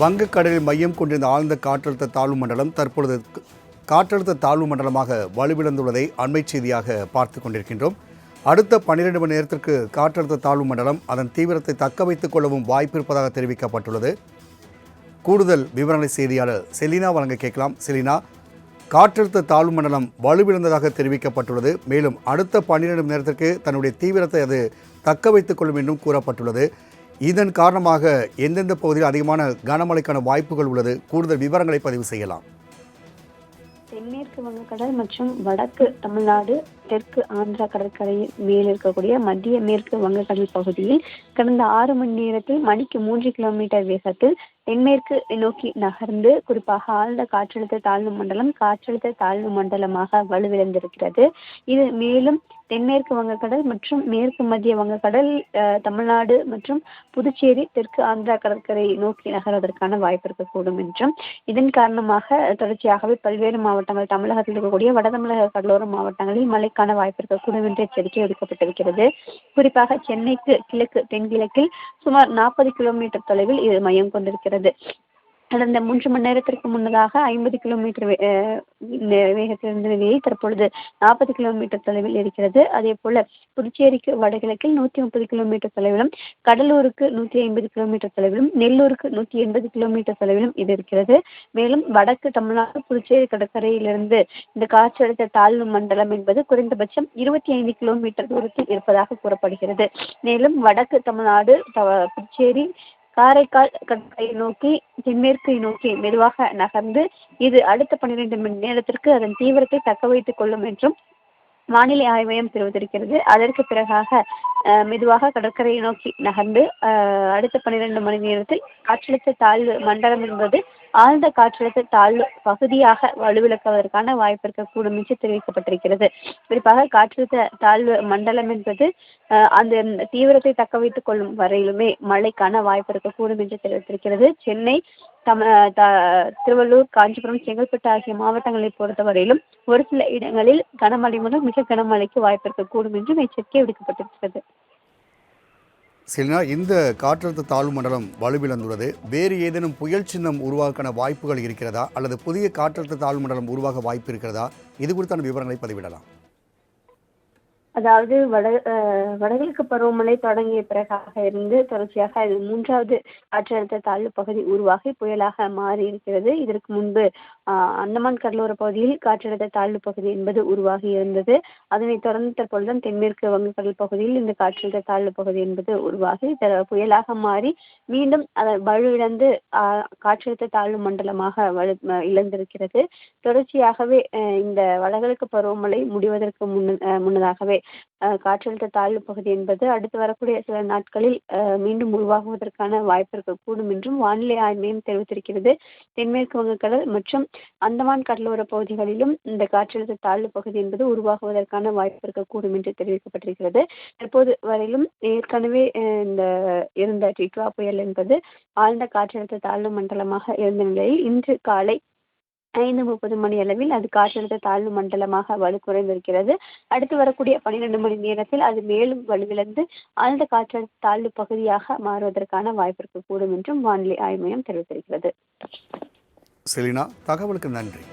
வங்கக்கடலில் மையம் கொண்டிருந்த ஆழ்ந்த காற்றழுத்த தாழ்வு மண்டலம் தற்பொழுது காற்றழுத்த தாழ்வு மண்டலமாக வலுவிழந்துள்ளதை அண்மை செய்தியாக பார்த்து கொண்டிருக்கின்றோம். அடுத்த பன்னிரண்டு மணி நேரத்திற்கு காற்றழுத்த தாழ்வு மண்டலம் அதன் தீவிரத்தை தக்க வைத்துக் கொள்ளவும் வாய்ப்பு இருப்பதாக தெரிவிக்கப்பட்டுள்ளது. கூடுதல் விவரங்களை செய்தியாளர் செலினா வழங்க கேட்கலாம். செலினா காற்றழுத்த தாழ்வு மண்டலம் வலுவிழந்ததாக தெரிவிக்கப்பட்டுள்ளது. மேலும் அடுத்த பன்னிரண்டு மணி நேரத்திற்கு தன்னுடைய தீவிரத்தை அது தக்க வைத்துக் கொள்ளும் என்றும் கூறப்பட்டுள்ளது. இதன் காரணமாக எந்தெந்த பகுதியில் அதிகமான கனமழைக்கான வாய்ப்புகள் உள்ளது? கூடுதல் விவரங்களை பதிவு செய்யலாம். தென்மேற்கு வங்கக்கடல் மற்றும் வடக்கு தமிழ்நாடு தெற்கு ஆந்திரா கடற்கரையில் மேல் இருக்கக்கூடிய மத்திய மேற்கு வங்கக்கடல் பகுதியில் கடந்த ஆறு மணி நேரத்தில் மணிக்கு மூன்று கிலோமீட்டர் வேகத்தில் தென்மேற்கு நோக்கி நகர்ந்து குறிப்பாக ஆழ்ந்த காற்றழுத்த தாழ்வு மண்டலம் காற்றழுத்த தாழ்வு மண்டலமாக வலுவிழந்திருக்கிறது. இது மேலும் தென்மேற்கு வங்கக்கடல் மற்றும் மேற்கு மத்திய வங்கக்கடல் தமிழ்நாடு மற்றும் புதுச்சேரி தெற்கு ஆந்திரா கடற்கரை நோக்கி நகர்வதற்கான வாய்ப்பு இருக்கக்கூடும் என்றும் இதன் காரணமாக தொடர்ச்சியாகவே பல்வேறு மாவட்டங்கள் தமிழகத்தில் இருக்கக்கூடிய வட தமிழக கடலோர மாவட்டங்களில் மழைக்கான வாய்ப்பு இருக்கக்கூடும் என்று எச்சரிக்கை விடுக்கப்பட்டிருக்கிறது குறிப்பாக சென்னைக்கு கிழக்கு தென்கிழக்கில் சுமார் நாற்பது கிலோமீட்டர் தொலைவில் இது மையம் கொண்டிருக்கிறது. கடந்த மூன்று மணி நேரத்திற்கு முன்னதாக ஐம்பது கிலோமீட்டர் வே- வேகத்தில் இருந்த நிலையில் தற்பொழுது நாற்பது கிலோமீட்டர் தொலைவில் இருக்கிறது. அதே போல புதுச்சேரிக்கு வடகிழக்கில் நூற்றி முப்பது கிலோமீட்டர் தொலைவிலும் கடலூருக்கு நூற்றி ஐம்பது கிலோமீட்டர் தொலைவிலும் நெல்லூருக்கு நூற்றி எண்பது கிலோமீட்டர் தொலைவிலும் இது இருக்கிறது. மேலும் வடக்கு தமிழ்நாடு புதுச்சேரி கடற்கரையிலிருந்து இந்த காற்றழுத்த தாழ்வு மண்டலம் என்பது குறைந்தபட்சம் இருபத்தி ஐந்து கிலோமீட்டர் தூரத்தில் இருப்பதாக கூறப்படுகிறது. மேலும் வடக்கு தமிழ்நாடு புதுச்சேரி காரைக்கால் கடற்கரையை நோக்கி தென்மேற்கை நோக்கி மெதுவாக நகர்ந்து இது அடுத்த பன்னிரண்டு மணி நேரத்திற்கு அதன் தீவிரத்தை தக்க வைத்துக் கொள்ளும் என்றும் வானிலை ஆய்வு மையம் தெரிவித்திருக்கிறது. அதற்கு பிறகாக அஹ், மெதுவாக கடற்கரையை நோக்கி நகர்ந்து அடுத்த பன்னிரண்டு மணி நேரத்தில் காற்றழுத்த தாழ்வு மண்டலம் என்பது ஆழ்ந்த காற்றழுத்த தாழ்வு பகுதியாக வலுவிழக்குவதற்கான வாய்ப்பு இருக்கக்கூடும் என்று தெரிவிக்கப்பட்டிருக்கிறது. குறிப்பாக காற்றழுத்த தாழ்வு மண்டலம் என்பது அந்த தீவிரத்தை தக்க வைத்துக் கொள்ளும் வரையிலுமே மழைக்கான வாய்ப்பு இருக்கக்கூடும் என்று தெரிவித்திருக்கிறது. சென்னை தம த- திருவள்ளூர் காஞ்சிபுரம் செங்கல்பட்டு ஆகிய மாவட்டங்களை பொறுத்தவரையிலும் ஒரு சில இடங்களில் கனமழை முதல் மிக கனமழைக்கு வாய்ப்பு இருக்கக்கூடும் என்றும் எச்சரிக்கை விடுக்கப்பட்டிருக்கிறது. செலினா இந்த காற்றழுத்த தாழ்வு மண்டலம் வலுவிழந்துள்ளது. வேறு ஏதேனும் புயல் சின்னம் உருவாக்கான வாய்ப்புகள் இருக்கிறதா? அல்லது புதிய காற்றழுத்த தாழ்வு மண்டலம் உருவாக வாய்ப்பு இருக்கிறதா? இது குறித்தான விவரங்களை பதிவிடலாம். அதாவது வட வடகிழக்கு பருவமழை தொடங்கிய பிறகாக இருந்து தொடர்ச்சியாக இது மூன்றாவது காற்றழுத்த தாழ்வு பகுதி உருவாகி புயலாக மாறி இருக்கிறது. இதற்கு முன்பு அந்தமான் கடலோர பகுதியில் காற்றழுத்த தாழ்வு பகுதி என்பது உருவாகி இருந்தது. அதனைத் தொடர்ந்து தற்பொழுதுதான் தென்மேற்கு வங்கக்கடல் பகுதியில் இந்த காற்றழுத்த தாழ்வு பகுதி என்பது உருவாகி புயலாக மாறி மீண்டும் அதை வலுவிழந்து காற்றழுத்த தாழ்வு மண்டலமாக வலு இழந்திருக்கிறது. தொடர்ச்சியாகவே இந்த வடகிழக்கு பருவமழை முடிவதற்கு முன்ன முன்னதாகவே காற்றழுத்த தாழ்வு பகுதி என்பது அடுத்து வரக்கூடிய சில நாட்களில் மீண்டும் உருவாகுவதற்கான வாய்ப்பு இருக்கக்கூடும் என்றும் வானிலை ஆய்வு மையம் தெரிவித்திருக்கிறது. தென்மேற்கு வங்கக்கடல் மற்றும் அந்தமான் கடலோர பகுதிகளிலும் இந்த காற்றழுத்த தாழ்வு பகுதி என்பது உருவாகுவதற்கான வாய்ப்பு இருக்கக்கூடும் என்று தெரிவிக்கப்பட்டிருக்கிறது. தற்போது வரையிலும் ஏற்கனவே இந்த இருந்த டிட்வா புயல் என்பது ஆழ்ந்த காற்றழுத்த தாழ்வு மண்டலமாக இருந்த நிலையில் இன்று காலை ஐந்து முப்பது மணி அளவில் அது காற்றழுத்த தாழ்வு மண்டலமாக வலுக்குறைந்திருக்கிறது அடுத்து வரக்கூடிய பன்னிரண்டு மணி நேரத்தில் அது மேலும் வலுவிழந்து ஆழ்ந்த காற்றழுத்த தாழ்வு பகுதியாக மாறுவதற்கான வாய்ப்பு இருக்கக்கூடும் என்றும் வானிலை ஆய்வு மையம் தெரிவித்திருக்கிறது. செலினா தகவலுக்கு நன்றி.